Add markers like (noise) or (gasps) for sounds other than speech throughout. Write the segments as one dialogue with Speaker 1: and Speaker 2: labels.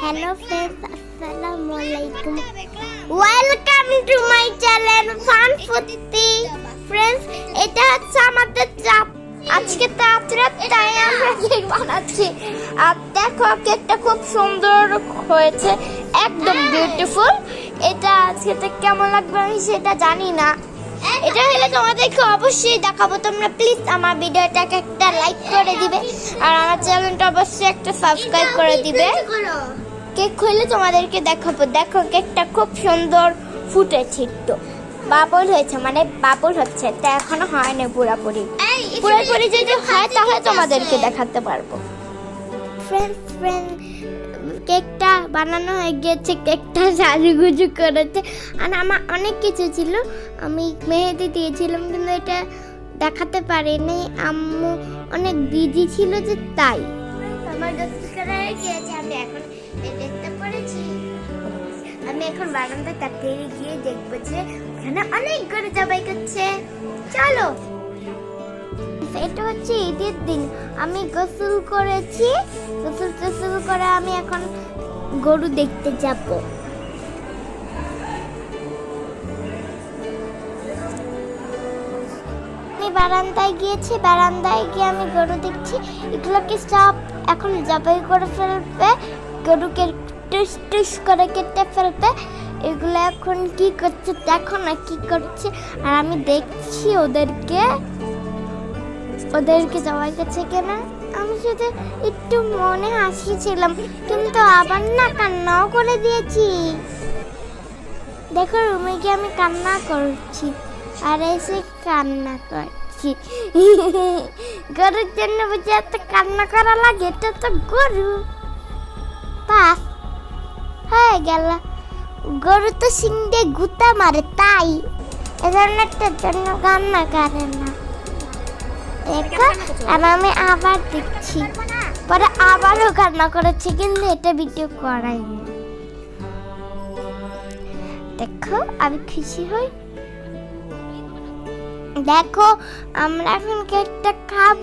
Speaker 1: Hello friends আসসালামু আলাইকুম welcome to my channel fun footy এটা হচ্ছে আমাদের চাপ আজকে তাঁতরাত তাই আমরা কেক বানাচ্ছি। আর দেখো, কেকটা খুব সুন্দর হয়েছে। একদম বিউটিফুল এটা আজকে কেমন লাগবে আমি সেটা জানি না। এটা হলে তোমাদেরকে অবশ্যই দেখাবো। তোমরা প্লিজ আমার ভিডিওটাকে একটা লাইক করে দিবে। আর আমার চ্যানেলটা অবশ্যই একটা সাবস্ক্রাইব করে দিবে। কেক খুলে তোমাদেরকে দেখাবো। দেখো কেকটা খুব সুন্দর ফুটেছে একটু বাবল হয়েছে মানে বাবল হচ্ছে। তা এখনও হয়নি পুরাপুরি। পুরোপুরি যদি হয় তাহলে তোমাদেরকে দেখাতে পারব। ফ্রেন্ড ফ্রেন্ড কেকটা বানানো হয়ে গিয়েছে কেকটা সাজুগুজু করেছে। আর আমার অনেক কিছু ছিল, আমি মেহেদি দিয়েছিলাম কিন্তু এটা দেখাতে পারিনি। আম্মু অনেক বিজি ছিল যে তাই। আমার গিয়েছে, আমি এখন দেখতে পড়েছি আমি এখন বারান্দায় তাকে গিয়ে দেখব যে ওখানে অনেক গরু জবাই করছে। চলো। এটা হচ্ছে ঈদের দিন। আমি গোসল করেছি। গোসল টোসল করে আমি এখন গরু দেখতে যাব। আমি বারান্দায় গিয়েছি। বারান্দায় গিয়ে আমি গরু দেখছি। এগুলোকে সব এখন জবাই করে ফেলবে। গরুকে টুস টুস করে কেটে ফেলবে। এগুলো এখন কি করছে? দেখো না কি করছে। আর আমি দেখছি ওদেরকে। ওদেরকে যাওয়ার কাছে কেনা আমি শুধু একটু মনে হাসিয়েছিলাম কিন্তু আবার না কান্নাও করে দিয়েছি। দেখো রুমে গিয়ে আমি কান্না করছি, আর এসে কান্না করছি। গরুর জন্য বুঝে এত কান্না করা লাগে, এটা তো গরু। পাস হয়ে গেল। গরু তো সিংড়ে গুতা মারে, তাই। এজন্যটার জন্য কান্না করে না। আমি আবার পরে আবারও কান্না কিন্তু এটা ভিডিও করাইনি দেখো, আমি খুশি হই। দেখো, আমরা এখন কেকটা খাব।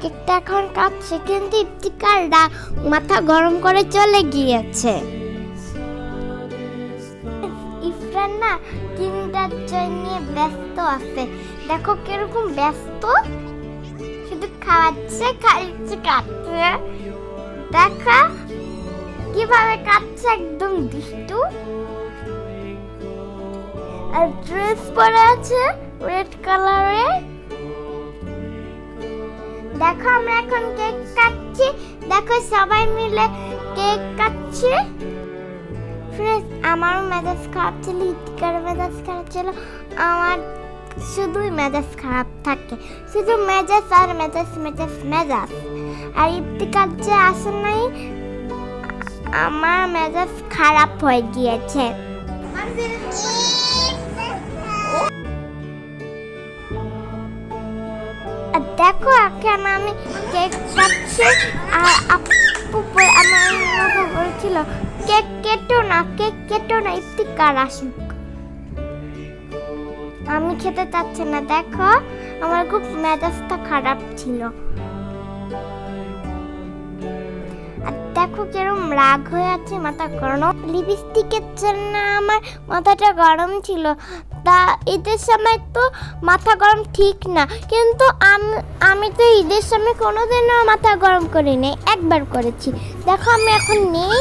Speaker 1: কেকটা এখন কাটছে, কিন্তু ইফতিকাররা মাথা গরম করে চলে গিয়েছে। ইফরান না জয় নিয়ে ব্যস্ত আছে। দেখো কীরকম ব্যস্ত। শুধু খাওয়াচ্ছে খাইছে কাটছে দেখা, কীভাবে কাটছে একদম দুষ্টু। আর ড্রেস পরে আছে রেড কালারে দেখো আমরা এখন কেক কাটছি। দেখো সবাই মিলে কেক কাটছি। ফ্রেন্ডস আমারও মেজাজ খারাপ ছিল ইতিকার মেজাজ খারাপ ছিল আমার শুধুই মেজাজ খারাপ থাকে। শুধু মেজাজ আর মেজাজ মেজাজ মেজাজ। আর ইফতিকার যে আসে নাই আমার মেজাজ খারাপ হয়ে গিয়েছে। দেখো এখন আমি কেক খাচ্ছি, আর আপু আমার বলছিল, কেক কেটো না, কেক কেটো না ইফতিকার আসুক আমি খেতে চাচ্ছি না, দেখো, আমার খুব মেজাজটা খারাপ ছিল। আর দেখো কিরম রাগ হয়ে আছে মাথা গরম। লিপস্টিকের জন্য আমার মাথাটা গরম ছিল। তা ঈদের সময় তো মাথা গরম ঠিক না, কিন্তু আমি তো ঈদের সময় কোনোদিনও মাথা গরম করিনি, একবার করেছি। দেখো আমি এখন নেই।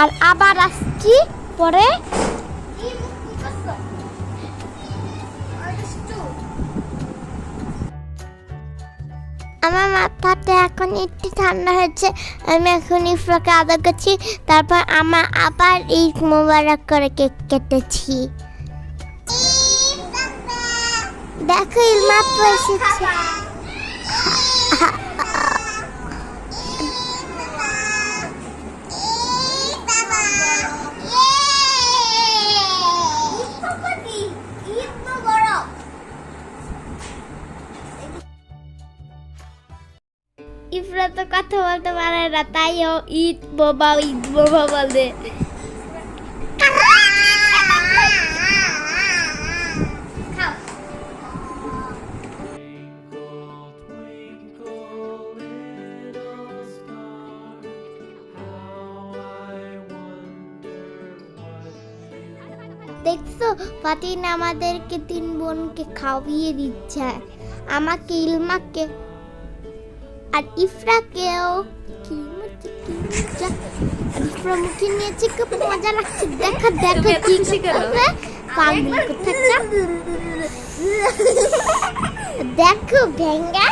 Speaker 1: আর আবার আসছি পরে। আমার মাথাটা এখন একটু ঠান্ডা হয়েছে আমি এখন ইফরাকে আদা করছি তারপর আমার আবার ঈদ মোবারক করে কেক কেটেছি। দেখো ইলমাত্র এসেছে। ইফরা তো কথা বলতে পারে না তাই ও ইট বোবা ইট, বোবা বলে। দেখছ, ফাতিন আমাদেরকে তিন বোনকে খাওয়িয়ে দিচ্ছে। আমাকে ইলমাকে আর ইফরাকেও কি মজা আর ইফরা মুখে নিয়েছে খুব মজা লাগছে। দেখো দেখো কি
Speaker 2: খুশি কেন?
Speaker 1: করতেছে দেখো ভেঙ্গা।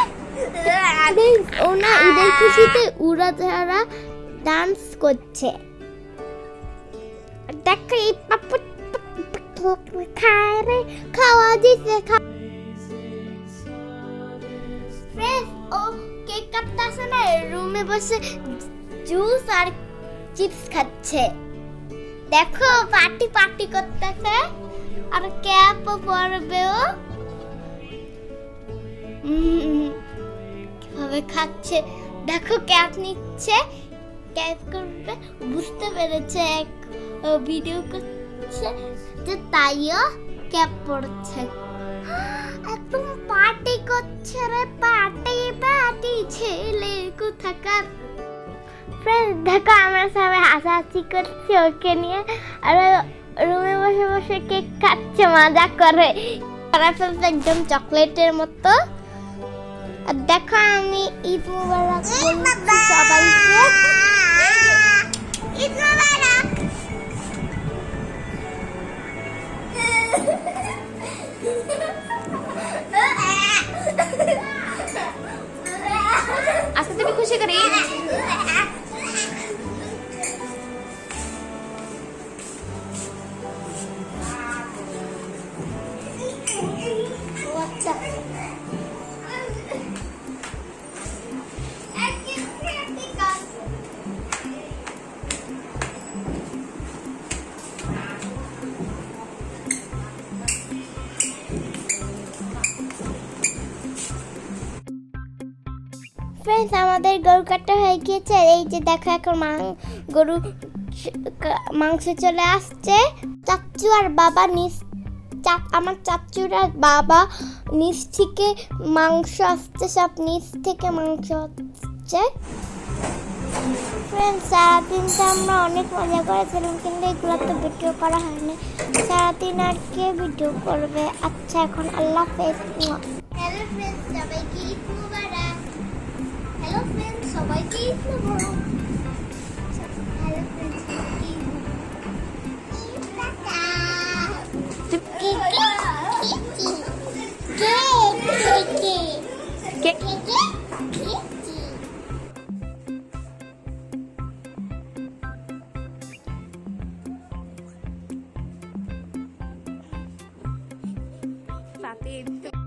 Speaker 1: ওনা ঈদের খুশিতে উড়া ধারা ডান্স করছে। দেখো এই পাপু খায় রে খাওয়া দিছে ফ্রেন্ডস ও কেক কাটতেছে না রুমে বসে জুস আর চিপস খাচ্ছে। দেখো পার্টি পার্টি করতেছে। আর ক্যাপও পরবে ও। কীভাবে খাচ্ছে? দেখো ক্যাপ নিচ্ছে। ক্যাপ করবে। বুঝতে পেরেছে, এক ভিডিও করছে যে তাইও ক্যাপ পড়ছে (gasps) একদম করছে রে পার্টি পার্টি ছেলে কোথাকার? ফ্রেন্ড দেখো আমরা সবাই হাসাহাসি করছি ওকে নিয়ে। আর রুমে বসে বসে কেক খাচ্ছে, মজা করে। করা ফেলছে একদম চকলেটের মতো। আর দেখো আমি ঈদ মুবারক সবাইকে। ঈদ মুবারক! ফ্রেন্ডস আমাদের গরু কাটা হয়ে গিয়েছে। এই যে দেখো, এখন গরু মাংস চলে আসছে। চাচ্চু আর বাবা নিচ আমার চাচ্চুর আর বাবা নিচ থেকে মাংস আসছে, সব নিচ থেকে মাংস আসছে। ফ্রেন্ডস সারাদিন তো আমরা অনেক মজা করেছিলাম, কিন্তু এগুলো তো ভিডিও করা হয়নি। সারাদিন আর কে ভিডিও করবে? আচ্ছা এখন আল্লাহ হাফেজ। হ্যালো ফ্রেন্ডস ঈদ মুবারক হ্যালো ফ্রেন্ডস সবাইকে ঈদ মুবারক হ্যালো ফ্রেন্ডস
Speaker 2: কেক ফাতিন